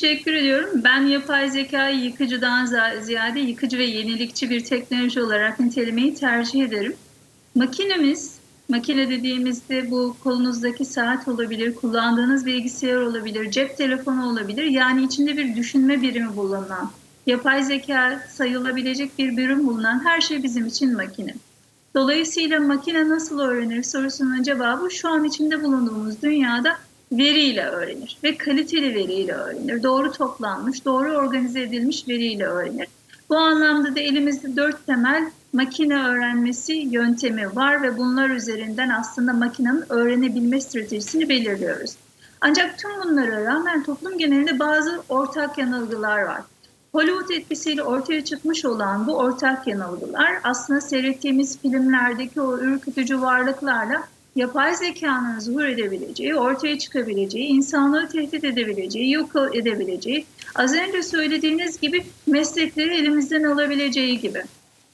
teşekkür ediyorum. Ben yapay zekayı yıkıcıdan ziyade yıkıcı ve yenilikçi bir teknoloji olarak nitelemeyi tercih ederim. Makinemiz, makine dediğimizde bu kolunuzdaki saat olabilir, kullandığınız bilgisayar olabilir, cep telefonu olabilir. Yani içinde bir düşünme birimi bulunan, yapay zeka sayılabilecek bir birim bulunan her şey bizim için makine. Dolayısıyla makine nasıl öğrenir sorusunun cevabı şu an içinde bulunduğumuz dünyada veriyle öğrenir ve kaliteli veriyle öğrenir. Doğru toplanmış, doğru organize edilmiş veriyle öğrenir. Bu anlamda da elimizde dört temel makine öğrenmesi yöntemi var ve bunlar üzerinden aslında makinenin öğrenebilme stratejisini belirliyoruz. Ancak tüm bunlara rağmen toplum genelinde bazı ortak yanılgılar var. Hollywood etkisiyle ortaya çıkmış olan bu ortak yanılgılar aslında seyrettiğimiz filmlerdeki o ürkütücü varlıklarla yapay zekanın zuhur edebileceği, ortaya çıkabileceği, insanlığı tehdit edebileceği, yok edebileceği, az önce söylediğiniz gibi meslekleri elimizden alabileceği gibi.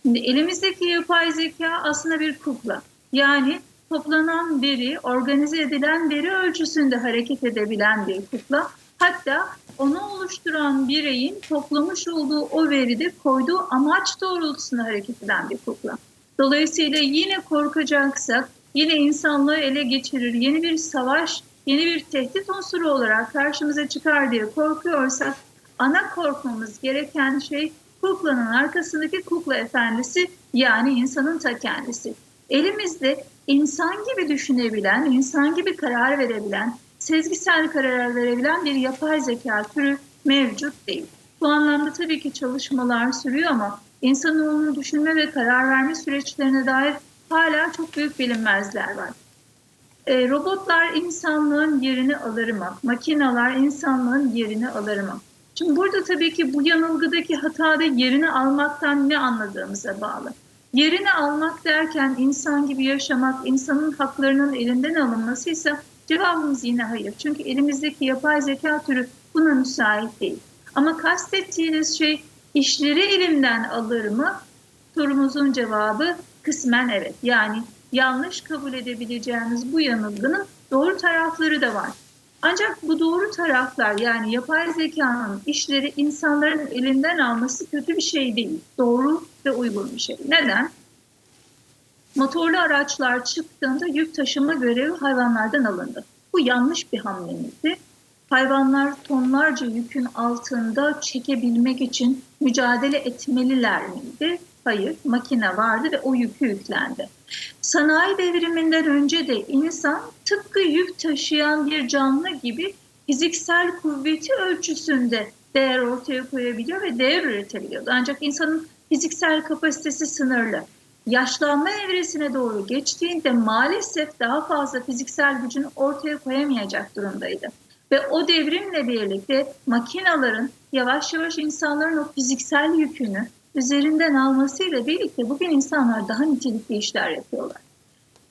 Şimdi elimizdeki yapay zeka aslında bir kukla. Yani toplanan veri, organize edilen veri ölçüsünde hareket edebilen bir kukla. Hatta onu oluşturan bireyin toplamış olduğu o veride koyduğu amaç doğrultusunda hareket eden bir kukla. Dolayısıyla yine korkacaksak, yine insanlığı ele geçirir, yeni bir savaş, yeni bir tehdit unsuru olarak karşımıza çıkar diye korkuyorsak, ana korkmamız gereken şey kuklanın arkasındaki kukla efendisi yani insanın ta kendisi. Elimizde insan gibi düşünebilen, insan gibi karar verebilen, sezgisel karar verebilen bir yapay zeka türü mevcut değil. Bu anlamda tabii ki çalışmalar sürüyor ama insanoğlunun düşünme ve karar verme süreçlerine dair hala çok büyük bilinmezler var. E, robotlar insanlığın yerini alır mı? Makineler insanlığın yerini alır mı? Şimdi burada tabii ki bu yanılgıdaki hatada yerini almaktan ne anladığımıza bağlı. Yerini almak derken insan gibi yaşamak, insanın haklarının elinden alınması ise cevabımız yine hayır. Çünkü elimizdeki yapay zeka türü buna müsait değil. Ama kastettiğiniz şey işleri elimden alır mı? Sorumuzun cevabı kısmen evet. Yani yanlış kabul edebileceğimiz bu yanılgının doğru tarafları da var. Ancak bu doğru taraflar yani yapay zekanın işleri insanların elinden alması kötü bir şey değil. Doğru ve uygun bir şey. Neden? Motorlu araçlar çıktığında yük taşıma görevi hayvanlardan alındı. Bu yanlış bir hamlemizdi. Hayvanlar tonlarca yükün altında çekebilmek için mücadele etmeliler miydi? Hayır, makine vardı ve o yükü yüklendi. Sanayi devriminden önce de insan tıpkı yük taşıyan bir canlı gibi fiziksel kuvveti ölçüsünde değer ortaya koyabiliyor ve değer üretebiliyordu. Ancak insanın fiziksel kapasitesi sınırlı. Yaşlanma evresine doğru geçtiğinde maalesef daha fazla fiziksel gücünü ortaya koyamayacak durumdaydı. Ve o devrimle birlikte makinaların yavaş yavaş insanların o fiziksel yükünü üzerinden almasıyla birlikte bugün insanlar daha nitelikli işler yapıyorlar.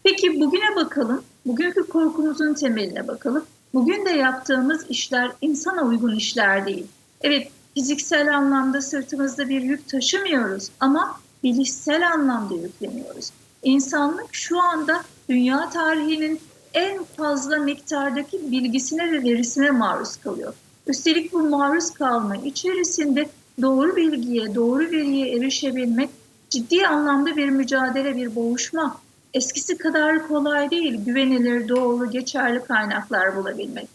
Peki bugüne bakalım, bugünkü korkumuzun temeline bakalım. Bugün de yaptığımız işler insana uygun işler değil. Evet, fiziksel anlamda sırtımızda bir yük taşımıyoruz ama bilişsel anlamda yükleniyoruz. İnsanlık şu anda dünya tarihinin en fazla miktardaki bilgisine ve verisine maruz kalıyor. Üstelik bu maruz kalma içerisinde doğru bilgiye, doğru veriye erişebilmek ciddi anlamda bir mücadele, bir boğuşma. Eskisi kadar kolay değil güvenilir, doğru, geçerli kaynaklar bulabilmek.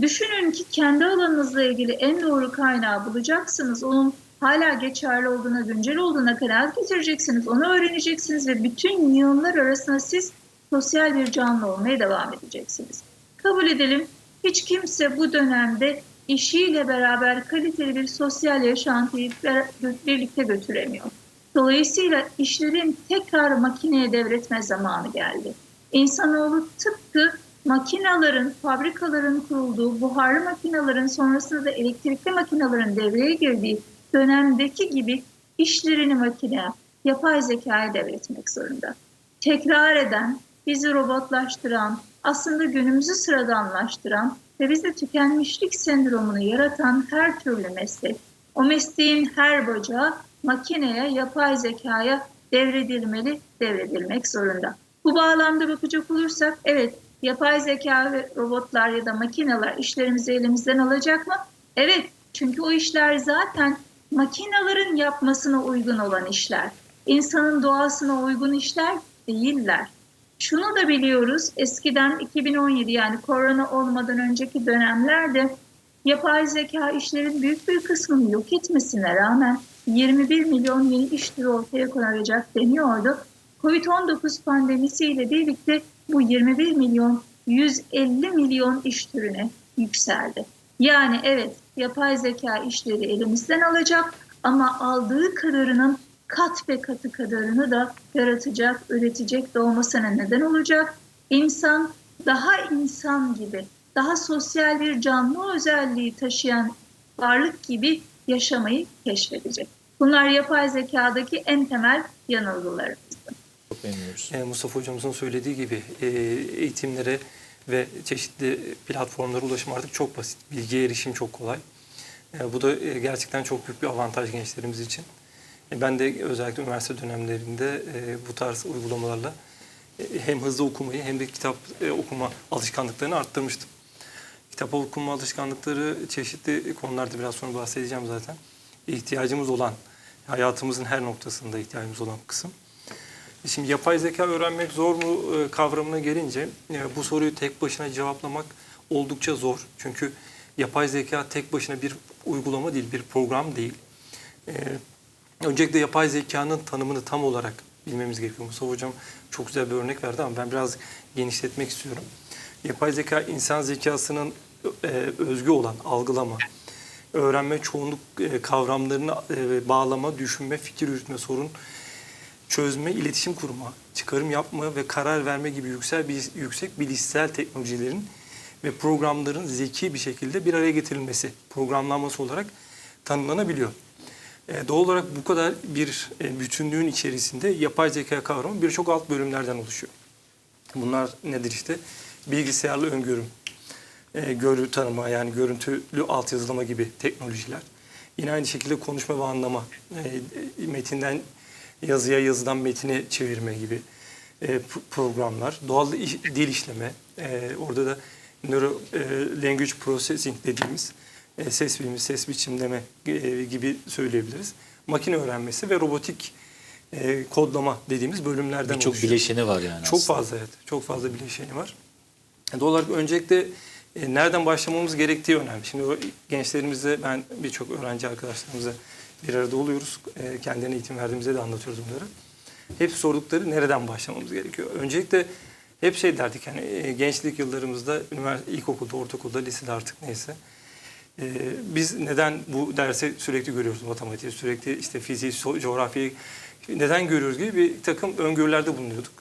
Düşünün ki kendi alanınızla ilgili en doğru kaynağı bulacaksınız. Onun hala geçerli olduğuna, güncel olduğuna kanaat getireceksiniz. Onu öğreneceksiniz ve bütün yığınlar arasında siz sosyal bir canlı olmaya devam edeceksiniz. Kabul edelim hiç kimse bu dönemde işiyle beraber kaliteli bir sosyal yaşantıyı birlikte götüremiyor. Dolayısıyla işlerin tekrar makineye devretme zamanı geldi. İnsanoğlu tıpkı makinaların, fabrikaların kurulduğu, buharlı makinaların sonrasında da elektrikli makinaların devreye girdiği dönemdeki gibi işlerini makineye, yapay zekaya devretmek zorunda. Tekrar eden, bizi robotlaştıran, aslında günümüzü sıradanlaştıran ve bizde tükenmişlik sendromunu yaratan her türlü meslek, o mesleğin her bacağı makineye, yapay zekaya devredilmeli, devredilmek zorunda. Bu bağlamda bakacak olursak, evet yapay zeka ve robotlar ya da makineler işlerimizi elimizden alacak mı? Evet, çünkü o işler zaten makinelerin yapmasına uygun olan işler. İnsanın doğasına uygun işler değiller. Şunu da biliyoruz, eskiden 2017 yani korona olmadan önceki dönemlerde yapay zeka işlerin büyük bir kısmını yok etmesine rağmen 21 milyon yeni iş türü ortaya konulacak deniyordu. Covid-19 pandemisiyle birlikte bu 21 milyon 150 milyon iş türüne yükseldi. Yani evet yapay zeka işleri elimizden alacak ama aldığı kadarının kat ve katı kadarını da yaratacak, üretecek de olmasına neden olacak. İnsan daha insan gibi, daha sosyal bir canlı özelliği taşıyan varlık gibi yaşamayı keşfedecek. Bunlar yapay zekadaki en temel yanılgılarımız. Çok memnunuz. E, Mustafa hocamızın söylediği gibi e, eğitimlere ve çeşitli platformlara ulaşım artık çok basit. Bilgiye erişim çok kolay. E, Bu da gerçekten çok büyük bir avantaj gençlerimiz için. E, Ben de özellikle üniversite dönemlerinde e, bu tarz uygulamalarla e, hem hızlı okumayı hem de kitap okuma alışkanlıklarını arttırmıştım. Kitap okuma alışkanlıkları çeşitli konularda biraz sonra bahsedeceğim zaten. İhtiyacımız olan, hayatımızın her noktasında ihtiyacımız olan kısım. Şimdi yapay zeka öğrenmek zor mu kavramına gelince bu soruyu tek başına cevaplamak oldukça zor. Çünkü yapay zeka tek başına bir uygulama değil, bir program değil. Öncelikle yapay zekanın tanımını tam olarak bilmemiz gerekiyor. Mustafa Hocam çok güzel bir örnek verdi ama ben biraz genişletmek istiyorum. Yapay zeka insan zekasının e, özgü olan algılama, öğrenme, çoğunluk e, kavramlarını e, bağlama, düşünme, fikir yürütme, sorun çözme, iletişim kurma, çıkarım yapma ve karar verme gibi yüksek, yüksek bilişsel teknolojilerin ve programların zeki bir şekilde bir araya getirilmesi, programlanması olarak tanımlanabiliyor. E, doğal olarak bu kadar bir e, bütünlüğün içerisinde yapay zeka kavramı birçok alt bölümlerden oluşuyor. Bunlar nedir işte? Bilgisayarlı öngörüm, e, görü tanıma yani görüntülü altyazılama gibi teknolojiler. Yine aynı şekilde konuşma ve anlama, metinden yazıya yazıdan metine çevirme gibi programlar, doğal dil işleme, orada da neuro language processing dediğimiz e, ses bilimi, ses biçimleme e, gibi söyleyebiliriz. Makine öğrenmesi ve robotik e, kodlama dediğimiz bölümlerden Birçok oluşuyor. bileşeni var yani Çok aslında. fazla evet. Çok fazla bileşeni var. Doğal olarak öncelikle e, nereden başlamamız gerektiği önemli. Şimdi o gençlerimizle ben birçok öğrenci arkadaşlarımızla bir arada oluyoruz. E, kendilerine eğitim verdiğimizde de anlatıyoruz bunları. Hep sordukları nereden başlamamız gerekiyor. Öncelikle hep şey derdik hani e, gençlik yıllarımızda üniversite, ilkokulda, ortaokulda, lisede artık neyse. E, biz neden bu dersi sürekli görüyoruz matematiği, sürekli işte fiziği, so- coğrafyayı neden görüyoruz gibi bir takım öngörülerde bulunuyorduk.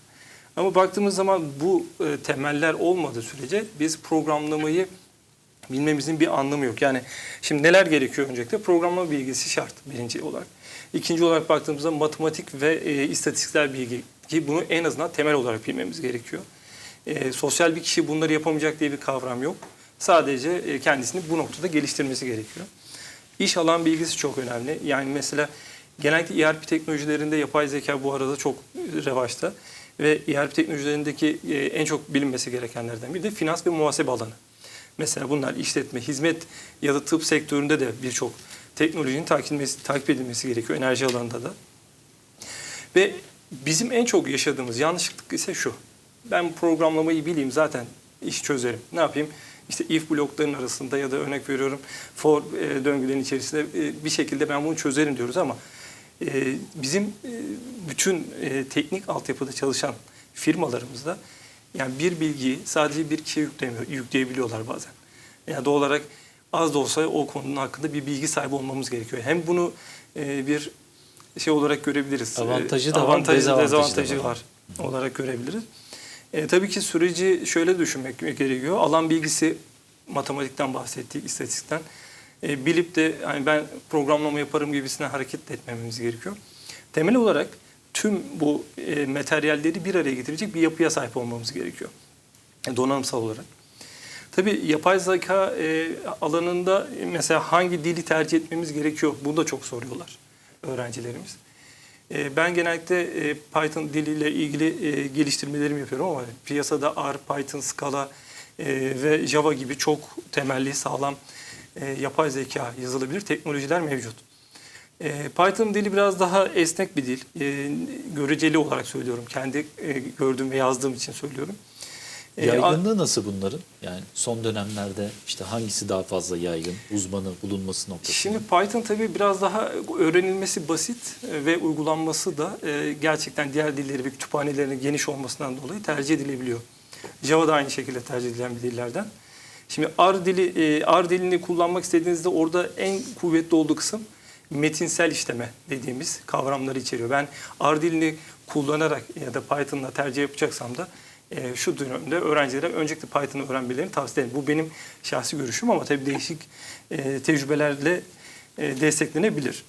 Ama baktığımız zaman bu e, temeller olmadığı sürece biz programlamayı bilmemizin bir anlamı yok. Yani şimdi neler gerekiyor öncelikle? Programlama bilgisi şart birinci olarak. İkinci olarak baktığımızda matematik ve e, istatistiksel bilgi ki bunu en azından temel olarak bilmemiz gerekiyor. E, sosyal bir kişi bunları yapamayacak diye bir kavram yok. Sadece e, kendisini bu noktada geliştirmesi gerekiyor. İş alan bilgisi çok önemli. Yani mesela genellikle ERP teknolojilerinde yapay zeka bu arada çok revaçta. Ve ERP teknolojilerindeki e, en çok bilinmesi gerekenlerden biri de finans ve muhasebe alanı. Mesela bunlar işletme, hizmet ya da tıp sektöründe de birçok teknolojinin takip edilmesi, gerekiyor enerji alanında da. Ve bizim en çok yaşadığımız yanlışlık ise şu. Ben programlamayı bileyim zaten iş çözerim. Ne yapayım? İşte if blokların arasında ya da örnek veriyorum for e, döngülerin içerisinde e, bir şekilde ben bunu çözerim diyoruz ama e, bizim e, bütün e, teknik altyapıda çalışan firmalarımızda yani bir bilgiyi sadece bir kişiye yüklemiyor, yükleyebiliyorlar bazen. Yani doğal olarak az da olsa o konunun hakkında bir bilgi sahibi olmamız gerekiyor. Hem bunu e, bir şey olarak görebiliriz. Avantajı E, da var, avantajı, dezavantajı da dezavantajı var. var olarak görebiliriz. E, tabii ki süreci şöyle düşünmek gerekiyor. Alan bilgisi matematikten bahsettik, istatistikten. E, bilip de hani ben programlama yaparım gibisine hareket etmememiz gerekiyor. Temel olarak tüm bu e, materyalleri bir araya getirecek bir yapıya sahip olmamız gerekiyor. E, donanımsal olarak. Tabii yapay zeka e, alanında mesela hangi dili tercih etmemiz gerekiyor? Bunu da çok soruyorlar öğrencilerimiz. E, ben genellikle e, Python diliyle ilgili e, geliştirmelerimi yapıyorum ama piyasada R, Python, Scala e, ve Java gibi çok temelli, sağlam yapay zeka yazılabilir teknolojiler mevcut. Python dili biraz daha esnek bir dil. Göreceli olarak söylüyorum. Kendi gördüğüm ve yazdığım için söylüyorum. E, Yaygınlığı nasıl bunların? Yani son dönemlerde işte hangisi daha fazla yaygın, uzmanı bulunması noktasında? Şimdi Python tabii biraz daha öğrenilmesi basit e, ve uygulanması da e, gerçekten diğer dilleri ve kütüphanelerinin geniş olmasından dolayı tercih edilebiliyor. Java da aynı şekilde tercih edilen bir dillerden. Şimdi R dili R dilini kullanmak istediğinizde orada en kuvvetli olduğu kısım metinsel işleme dediğimiz kavramları içeriyor. Ben R dilini kullanarak ya da Python'la tercih yapacaksam da e, şu dönemde öğrencilere öncelikle Python'ı öğrenmelerini tavsiye ederim. Bu benim şahsi görüşüm ama tabii değişik e, tecrübelerle e, desteklenebilir.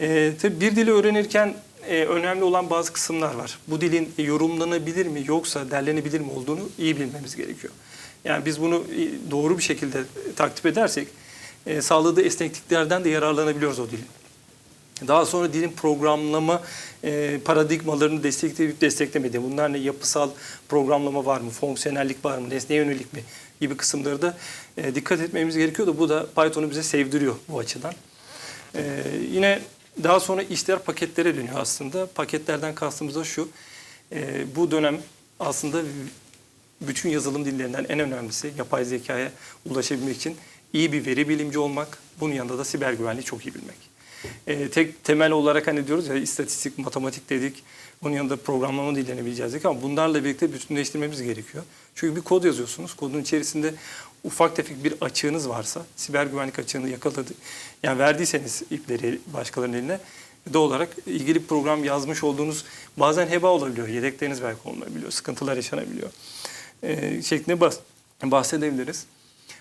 E, tabii bir dili öğrenirken e, önemli olan bazı kısımlar var. Bu dilin yorumlanabilir mi yoksa derlenebilir mi olduğunu iyi bilmemiz gerekiyor. Yani biz bunu e, doğru bir şekilde takip edersek e, sağladığı esnekliklerden de yararlanabiliyoruz o dilin. Daha sonra dilin programlama e, paradigmalarını destekleyip desteklemediği, bunlar ne yapısal programlama var mı, fonksiyonellik var mı, nesneye yönelik mi gibi kısımları da e, dikkat etmemiz gerekiyor da bu da Python'u bize sevdiriyor bu açıdan. E, yine daha sonra işler paketlere dönüyor aslında. Paketlerden kastımız da şu, e, bu dönem aslında bütün yazılım dillerinden en önemlisi yapay zekaya ulaşabilmek için iyi bir veri bilimci olmak, bunun yanında da siber güvenliği çok iyi bilmek. Ee, tek temel olarak hani diyoruz ya istatistik, matematik dedik. Bunun yanında programlama dillerini bileceğiz ama bunlarla birlikte bütünleştirmemiz gerekiyor. Çünkü bir kod yazıyorsunuz. Kodun içerisinde ufak tefek bir açığınız varsa, siber güvenlik açığını yakaladı, yani verdiyseniz ipleri başkalarının eline doğal olarak ilgili program yazmış olduğunuz bazen heba olabiliyor. Yedekleriniz belki olmayabiliyor. Sıkıntılar yaşanabiliyor. Ee, şeklinde bahs- bahsedebiliriz.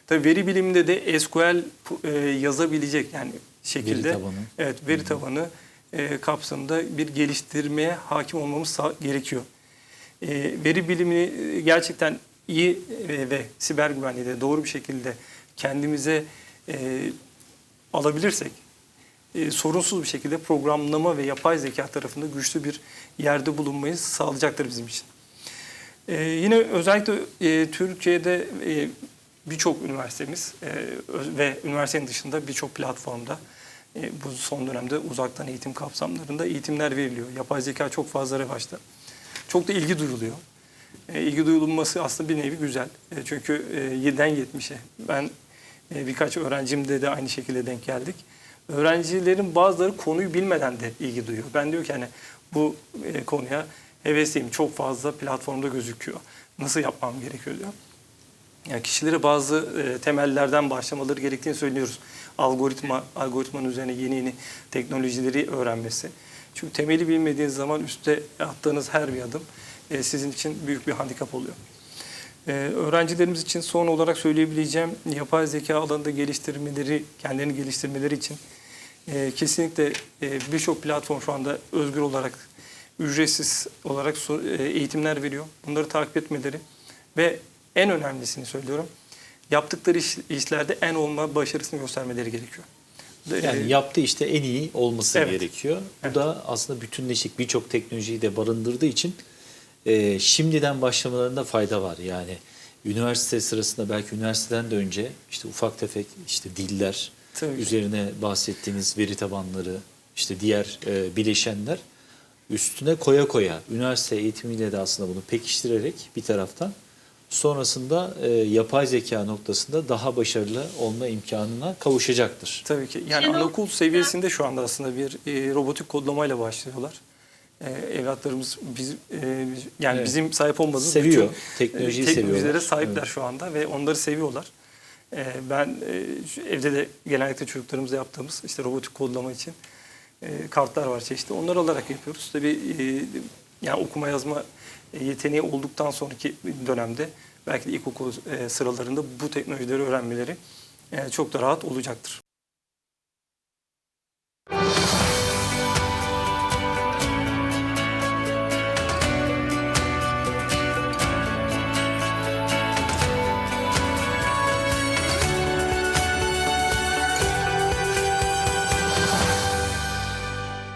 Tabii veri biliminde de SQL e, yazabilecek yani şekilde Veri tabanı. evet veri tabanı e, kapsamında bir geliştirmeye hakim olmamız gerekiyor. E, veri bilimini e, gerçekten iyi e, ve siber güvenliği de doğru bir şekilde kendimize e, alabilirsek e, sorunsuz bir şekilde programlama ve yapay zeka tarafında güçlü bir yerde bulunmayı sağlayacaktır bizim için. Ee, yine özellikle e, Türkiye'de e, birçok üniversitemiz e, ve üniversitenin dışında birçok platformda e, bu son dönemde uzaktan eğitim kapsamlarında eğitimler veriliyor. Yapay zeka çok fazla revaçta. Çok da ilgi duyuluyor. E, ilgi duyulması aslında bir nevi güzel. E, çünkü e, 7'den 70'e ben birkaç öğrencimde de aynı şekilde denk geldik. Öğrencilerin bazıları konuyu bilmeden de ilgi duyuyor. Ben diyor ki hani bu konuya hevesliyim. Çok fazla platformda gözüküyor. Nasıl yapmam gerekiyor diyor. Yani kişilere bazı e, temellerden başlamaları gerektiğini söylüyoruz. Algoritma, algoritmanın üzerine yeni yeni teknolojileri öğrenmesi. Çünkü temeli bilmediğiniz zaman üstte attığınız her bir adım e, sizin için büyük bir handikap oluyor. Ee, öğrencilerimiz için son olarak söyleyebileceğim yapay zeka alanında geliştirmeleri, kendilerini geliştirmeleri için e, kesinlikle e, birçok platform şu anda özgür olarak ücretsiz olarak e, eğitimler veriyor. Bunları takip etmeleri ve en önemlisini söylüyorum. Yaptıkları iş- işlerde en olma başarısını göstermeleri gerekiyor. De- Yani yaptığı işte en iyi olması Evet. gerekiyor. Bu Evet. da aslında bütünleşik birçok teknolojiyi de barındırdığı için e, şimdiden başlamalarında fayda var. Yani üniversite sırasında belki üniversiteden de önce işte ufak tefek işte diller Tabii üzerine bahsettiğiniz veri tabanları işte diğer e, bileşenler üstüne koya koya üniversite eğitimiyle de aslında bunu pekiştirerek bir taraftan sonrasında e, yapay zeka noktasında daha başarılı olma imkanına kavuşacaktır. Tabii ki. Yani anaokul seviyesinde şu anda aslında bir e, robotik kodlamayla başlıyorlar. E, evlatlarımız biz e, yani Evet. bizim sahip olmadığımız Seviyor, bütün, teknolojiyi e, teknolojilere seviyorlar. sahipler Evet. şu anda ve onları seviyorlar. E, ben e, şu evde de genellikle çocuklarımızla yaptığımız işte robotik kodlama için e, kartlar var çeşitli. Onları alarak yapıyoruz. Tabii e, yani okuma yazma e, yeteneği olduktan sonraki dönemde belki de ilkokul e, sıralarında bu teknolojileri öğrenmeleri e, çok da rahat olacaktır.